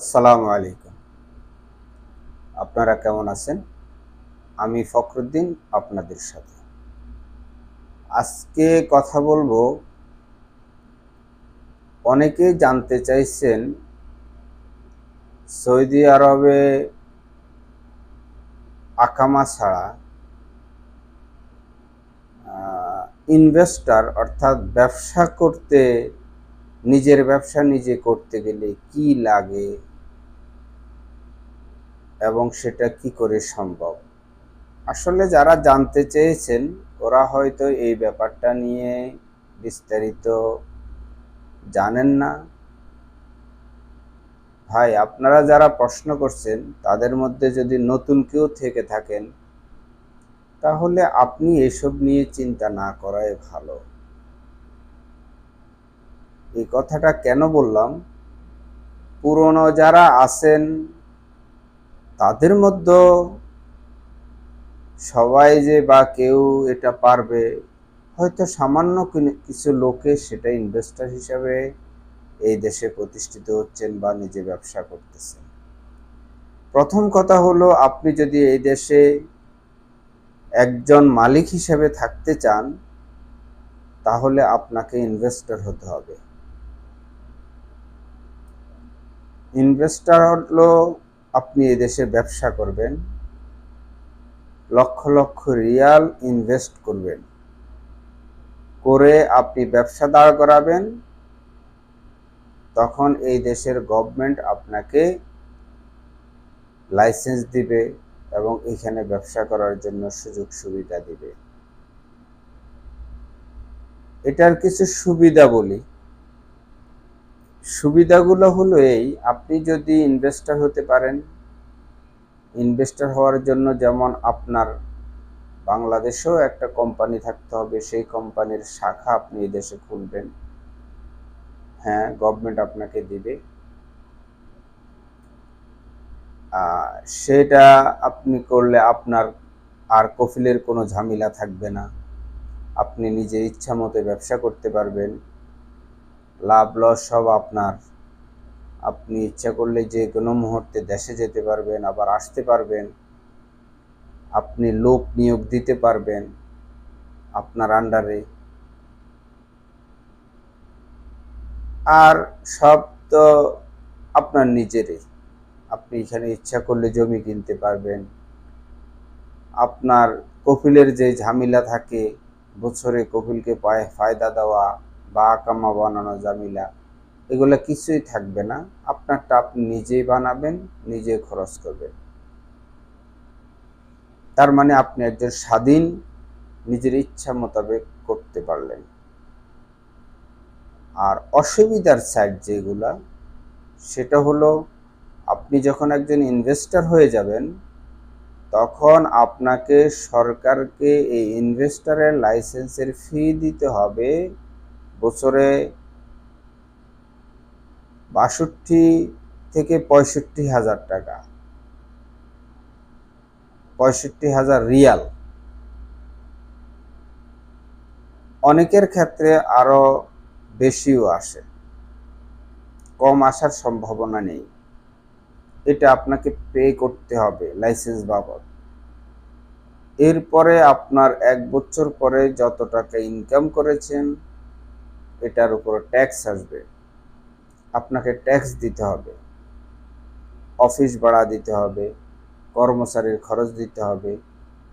আসসালামু আলাইকুম। আপনারা কেমন আছেন? আমি ফখরুদ্দিন আপনাদের সাথে। আজকে কথা বলব অনেকে জানতে চাইছেন, সৌদি আরবে আকামা ছাড়া ইনভেস্টার অর্থাৎ ব্যবসা করতে, নিজের ব্যবসা নিজে করতে গেলে কি লাগে? এবং সেটা কি করে সম্ভব? আসলে যারা জানতে চেয়েছেন, ওরা হয়তো এই ব্যাপারটা নিয়ে বিস্তারিত জানেন না। ভাই, আপনারা যারা প্রশ্ন করছেন, তাদের মধ্যে যদি নতুন কেউ থেকে থাকেন, তাহলে আপনি এসব নিয়ে চিন্তা না করাই ভালো। এই কথাটা কেন বললাম? পুরনো যারা আছেন তাদের মধ্যে সবাই যে বা কেউ এটা পারবে, হয়তো সামান্য কিছু লোকে সেটা ইনভেস্টার হিসাবে এই দেশে প্রতিষ্ঠিত হচ্ছেন বা নিজে ব্যবসা করতেছেন। প্রথম কথা হলো, আপনি যদি এই দেশে একজন মালিক হিসেবে থাকতে চান, তাহলে আপনাকে ইনভেস্টর হতে হবে। ইনভেস্টার হলো আপনি এদেশে ব্যবসা করবেন, লক্ষ লক্ষ রিয়াল ইনভেস্ট করবেন। করে আপনি ব্যবসা দাঁড় করাবেন, তখন এই দেশের গভর্নমেন্ট আপনাকে লাইসেন্স দিবে এবং এখানে ব্যবসা করার জন্য সুযোগ সুবিধা দিবে। এটার কিছু সুবিধা বলি। সুবিধাগুলো হলো এই, আপনি যদি ইনভেস্টার হতে পারেন ইনভেস্টার হওয়ার জন্য যেমন আপনার বাংলাদেশেও একটা কোম্পানি থাকতে হবে, সেই কোম্পানির শাখা আপনি দেশে খুলবেন। হ্যাঁ গভর্নমেন্ট আপনাকে দিবে। সেটা আপনি করলে আপনার আর কফিলের কোনো ঝামেলা থাকবে না। আপনি নিজের ইচ্ছা মতো ব্যবসা করতে পারবেন। লাভ লস সব আপনার। আপনি ইচ্ছা করলে যে কোনো মুহূর্তে দেশে যেতে পারবেন, আবার আসতে পারবেন। আপনি লোক নিয়োগ দিতে পারবেন আপনার আন্ডারে আর সব তো আপনার নিজেরই। আপনি এখানে ইচ্ছা করলে জমি কিনতে পারবেন। আপনার কপিলের যে ঝামেলা থাকে, বছরে কপিলকে পায়ে ফায়দা দেওয়া বা আকামা বানানো জামিলা, এগুলো কিছুই থাকবে না। আপনারটা আপনি নিজেই বানাবেন, নিজে খরচ করবেন। তার মানে আপনি একজন স্বাধীন, নিজের ইচ্ছা মোতাবেক করতে পারলেন। আর অসুবিধার সাইড যেগুলা, সেটা হলো আপনি যখন একজন ইনভেস্টর হয়ে যাবেন, তখন আপনাকে সরকারকে এই ইনভেস্টারের লাইসেন্সের ফি দিতে হবে বছরে বাষট্টি থেকে পঁয়ষট্টি হাজার টাকা। পঁয়ষট্টি হাজার রিয়াল। অনেকের ক্ষেত্রে আরও বেশিও আসে। কম আসার সম্ভাবনা নেই। এটা আপনাকে পে করতে হবে লাইসেন্স বাবদ। এরপরে আপনার এক বছর পরে যত টাকা ইনকাম করেছেন এটার উপর ট্যাক্স আসবে। আপনাকে ট্যাক্স দিতে হবে। অফিস ভাড়া দিতে হবে, কর্মচারীর খরচ দিতে হবে।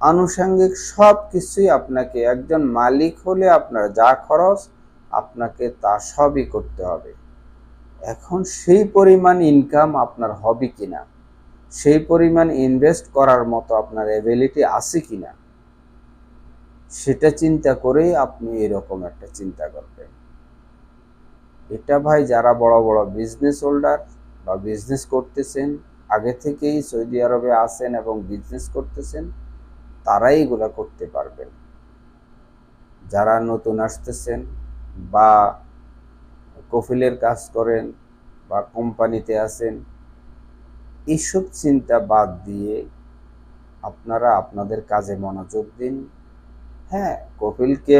আনুষঙ্গিক সব কিছুই আপনাকে, একজন মালিক হলে আপনার যা খরচ, আপনাকে তা সবই করতে হবে। এখন সেই পরিমাণ ইনকাম আপনার হবে কিনা? সেই পরিমাণ ইনভেস্ট করার মতো আপনার এবিলিটি আছে কিনা? সেটা চিন্তা করেই আপনি এরকম একটা চিন্তা করবেন। এটা ভাই যারা বড় বড় বিজনেস হোল্ডার বা বিজনেস করতেছেন, আগে থেকেই সৌদি আরবে আসেন এবং বিজনেস করতেছেন, তারাই এগুলা করতে পারবেন। যারা নতুন আসতেছেন বা কফিলের কাজ করেন বা কোম্পানিতে আছেন এইসব চিন্তা বাদ দিয়ে আপনারা আপনাদের কাজে মনোযোগ দিন। হ্যাঁ কপিলকে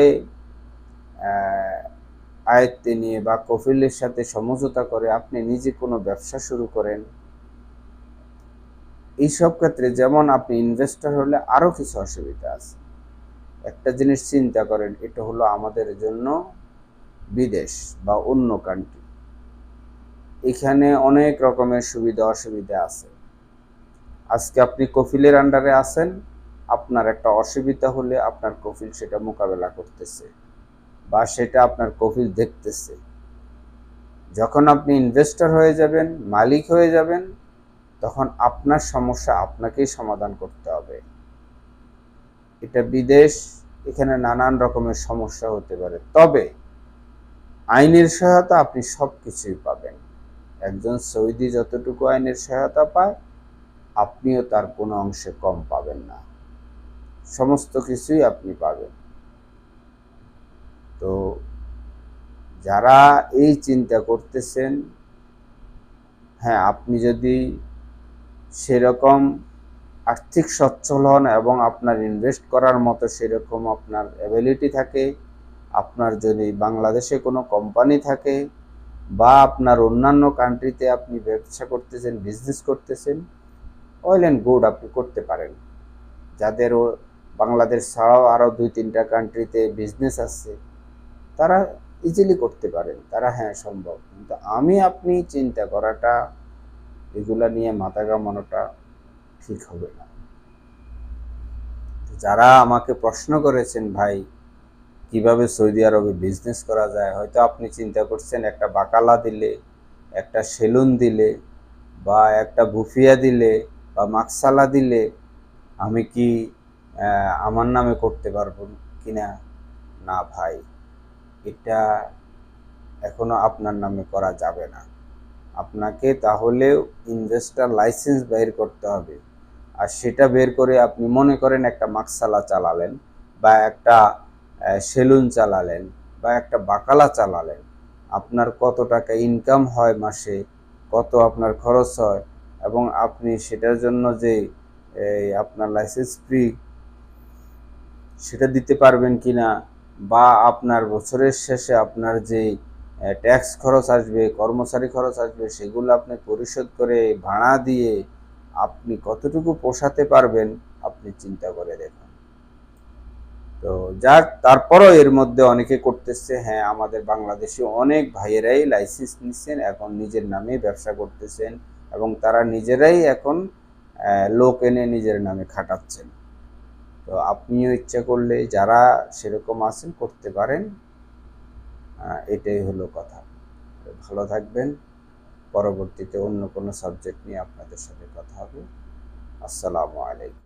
আয়ত্তে নিয়ে বা কফিলের সাথে সমঝোতা করে আপনি নিজে কোনো ব্যবসা শুরু করেন? এইসব ক্ষেত্রে যেমন আপনি ইনভেস্টর হলে আরও কিছু অসুবিধা আছে। একটা জিনিস চিন্তা করেন, এটা হলো আমাদের জন্য বিদেশ বা অন্য কান্ট্রি এখানে অনেক রকমের সুবিধা অসুবিধা আছে। আজকে আপনি কফিলের আন্ডারে আছেন, আপনার একটা অসুবিধা হলে আপনার কফিল সেটা মোকাবেলা করতেছে। বা সেটা আপনার কফিল দেখতেছে। যখন আপনি ইনভেস্টর হয়ে যাবেন, মালিক হয়ে যাবেন, তখন আপনার সমস্যা আপনাকেই সমাধান করতে হবে। এটা বিদেশ, এখানে নানান রকমের সমস্যা হতে পারে। তবে আইনের সহায়তা আপনি সব কিছুই পাবেন। একজন সৌদি যতটুকু আইনের সহায়তা পায়, আপনিও তার কোনো অংশে কম পাবেন না। সমস্ত কিছুই আপনি পাবেন। তো যারা এই চিন্তা করতেছেন হ্যাঁ আপনি যদি সেরকম আর্থিক সচ্ছল হন এবং আপনার ইনভেস্ট করার মতো সেরকম আপনার অ্যাবিলিটি থাকে, আপনার যদি বাংলাদেশে কোনো কোম্পানি থাকে বা আপনার অন্যান্য কান্ট্রিতে আপনি ব্যবসা করতেছেন বিজনেস করতেছেন অয়েল অ্যান্ড গুড আপনি করতে পারেন। যাদের বাংলাদেশ ছাড়াও আরও দুই তিনটা কান্ট্রিতে বিজনেস আছে তারা ইজিলি করতে পারেন। তারা হ্যাঁ সম্ভব। কিন্তু আমি, আপনি চিন্তা করাটা, এগুলা নিয়ে মাথা কামানোটা ঠিক হবে না। যারা আমাকে প্রশ্ন করেছেন, ভাই, কীভাবে সৌদি আরবে বিজনেস করা যায়? হয়তো আপনি চিন্তা করছেন, একটা বাকালা দিলে, একটা সেলুন দিলে, বা একটা বুফিয়া দিলে, বা মাকসালা দিলে, আমি কি আমার নামে করতে পারব কিনা? না, ভাই। এটা এখনও আপনার নামে করা যাবে না। আপনাকে তাহলে ইনভেস্টার লাইসেন্স বের করতে হবে। আর সেটা বের করে আপনি মনে করেন একটা মাকসালা চালালেন বা একটা সেলুন চালালেন বা একটা বাকালা চালালেন। আপনার কত টাকা ইনকাম হয় মাসে, কত আপনার খরচ হয় এবং আপনি সেটার জন্য যে আপনার লাইসেন্স ফ্রি সেটা দিতে পারবেন কি না বা আপনার বছরের শেষে আপনার যে ট্যাক্স খরচ আসবে, কর্মচারী খরচ আসবে, সেগুলো আপনি পরিশোধ করে ভাড়া দিয়ে আপনি কতটুকু পোষাতে পারবেন, আপনি চিন্তা করে দেখুন। তো যার, তারপরও এর মধ্যে অনেকে করতেছে হ্যাঁ আমাদের বাংলাদেশে অনেক ভাইয়েরাই লাইসেন্স নিচ্ছেন, এখন নিজের নামে ব্যবসা করতেছেন এবং তারা নিজেরাই এখন লোক এনে নিজের নামে খাটাচ্ছেন। তো আপনিও ইচ্ছা করলে যারা সেরকম আছেন করতে পারেন। এটাই হলো কথা। ভালো থাকবেন। পরবর্তীতে অন্য কোনো সাবজেক্ট নিয়ে আপনাদের সাথে কথা হবে। আসসালামু আলাইকুম।